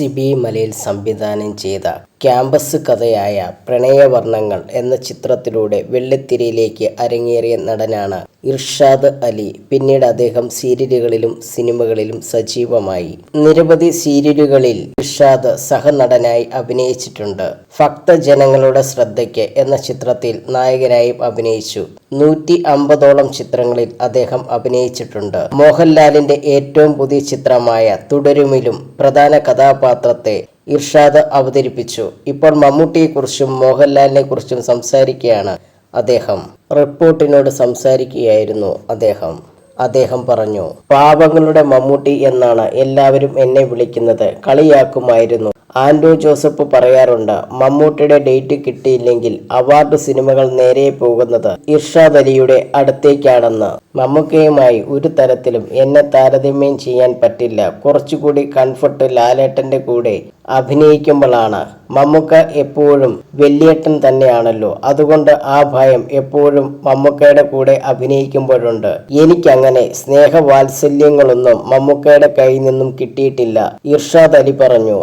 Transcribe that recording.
സിബി മലയിൽ സംവിധാനം ചെയ്ത ക്യാമ്പസ് കഥയായ പ്രണയവർണങ്ങൾ എന്ന ചിത്രത്തിലൂടെ വെള്ളിത്തിരയിലേക്ക് അരങ്ങേറിയ നടനാണ് ഇർഷാദ് അലി. പിന്നീട് അദ്ദേഹം സീരിയലുകളിലും സിനിമകളിലും സജീവമായി. നിരവധി സീരിയലുകളിൽ ഇർഷാദ് സഹനടനായി അഭിനയിച്ചിട്ടുണ്ട്. ഭക്തജനങ്ങളുടെ ശ്രദ്ധയ്ക്ക് എന്ന ചിത്രത്തിൽ നായകനായും അഭിനയിച്ചു. നൂറ്റി അമ്പതോളം ചിത്രങ്ങളിൽ അദ്ദേഹം അഭിനയിച്ചിട്ടുണ്ട്. മോഹൻലാലിന്റെ ഏറ്റവും പുതിയ ചിത്രമായ തുടരുമിലും പ്രധാന കഥാപാത്രത്തെ ഇർഷാദ് അവതരിപ്പിച്ചു. ഇപ്പോൾ മോഹൻലാലിനെ കുറിച്ചും സംസാരിക്കുകയാണ് അദ്ദേഹം. റിപ്പോർട്ടിനോട് സംസാരിക്കുകയായിരുന്നു അദ്ദേഹം. അദ്ദേഹം പറഞ്ഞു പാപങ്ങളുടെ മമ്മൂട്ടി എന്നാണ് എല്ലാവരും എന്നെ വിളിക്കുന്നത്. കളിയാക്കുമായിരുന്നു. ആൻഡോ ജോസഫ് പറയാറുണ്ട് മമ്മൂട്ടിയുടെ ഡേറ്റ് കിട്ടിയില്ലെങ്കിൽ അവാർഡ് സിനിമകൾ നേരെ പോകുന്നത് ഇർഷാദ് അലിയുടെ അടുത്തേക്കാണെന്ന്. മമ്മൂക്കയുമായി ഒരു തരത്തിലും എന്നെ താരതമ്യം ചെയ്യാൻ പറ്റില്ല. കുറച്ചുകൂടി കംഫർട്ട് ലാലേട്ടന്റെ കൂടെ അഭിനയിക്കുമ്പോഴാണ്. മമ്മൂക്ക എപ്പോഴും വെള്ളിയേട്ടൻ തന്നെയാണല്ലോ. അതുകൊണ്ട് ആ ഭയം എപ്പോഴും മമ്മൂക്കയുടെ കൂടെ അഭിനയിക്കുമ്പോഴുണ്ട്. എനിക്കങ്ങനെ സ്നേഹവാത്സല്യങ്ങളൊന്നും മമ്മൂക്കയുടെ കയ്യിൽ നിന്നും കിട്ടിയിട്ടില്ല ഇർഷാദ് അലി പറഞ്ഞു.